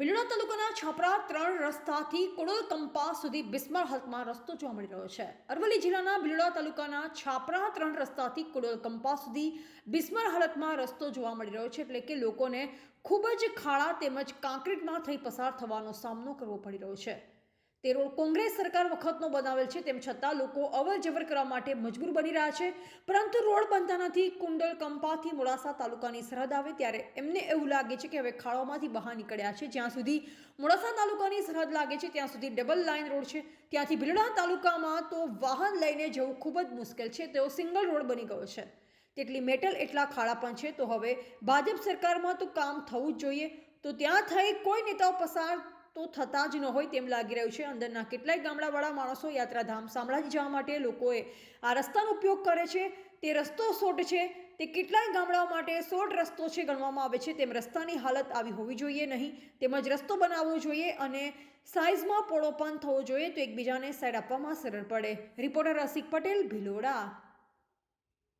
ભીલડા તાલુકાના છાપરા ત્રણ રસ્તાથી કુડોલ કંપા સુધી બિસ્માર હાલતમાં રસ્તો જોવા મળી રહ્યો છે. અરવલ્લી જિલ્લાના બિલોડા તાલુકાના છાપરા ત્રણ રસ્તાથી કુડોલ કંપા સુધી બિસ્માર હાલતમાં રસ્તો જોવા મળી રહ્યો છે એટલે કે લોકોને ખૂબ જ ખાડા તેમજ કાંક્રીટમાં થઈ પસાર થવાનો સામનો કરવો પડી રહ્યો છે. તે રોડ કોંગ્રેસ સરકાર વખતનો બનાવેલ છે, તેમ છતાં લોકો અવર જવર કરવા માટે મજબૂર બની રહ્યા છે. પરંતુ રોડ બનતા નથી કુંડલ કંપાથી મોડાસા તાલુકાની સરહદ આવે ત્યારે એમને એવું લાગે છે કે હવે ખાડોમાંથી બહાર નીકળ્યા છે, જ્યાં સુધી મોડાસા તાલુકાની સરહદ લાગે છે, ત્યાં સુધી ડબલ લાઇન રોડ છે. ત્યાંથી ભીલડા તાલુકામાં તો વાહન લઈને જવું ખૂબ જ મુશ્કેલ છે, તેઓ સિંગલ રોડ બની ગયો છે. તેટલી મેટલ એટલા ખાડા પણ છે, તો હવે ભાજપ સરકારમાં તો કામ થવું જ જોઈએ. તો ત્યાં થઈ કોઈ નેતાઓ પસાર તો થતા જ ન હોય તેમ લાગી રહ્યું છે. અંદરના કેટલાય ગામડાવાળા માણસો યાત્રાધામ શામળાજી જવા માટે લોકોએ આ રસ્તાનો ઉપયોગ કરે છે. તે રસ્તો શોર્ટ છે. તે કેટલાય ગામડાઓ માટે શોર્ટ રસ્તો છે ગણવામાં આવે છે. તેમ રસ્તાની હાલત આવી હોવી જોઈએ નહીં. તેમજ રસ્તો બનાવવો જોઈએ અને સાઇઝમાં પોળો થવો જોઈએ તો એકબીજાને સાઈડ આપવામાં સરળ પડે. રિપોર્ટર રસિક પટેલ, ભિલોડા.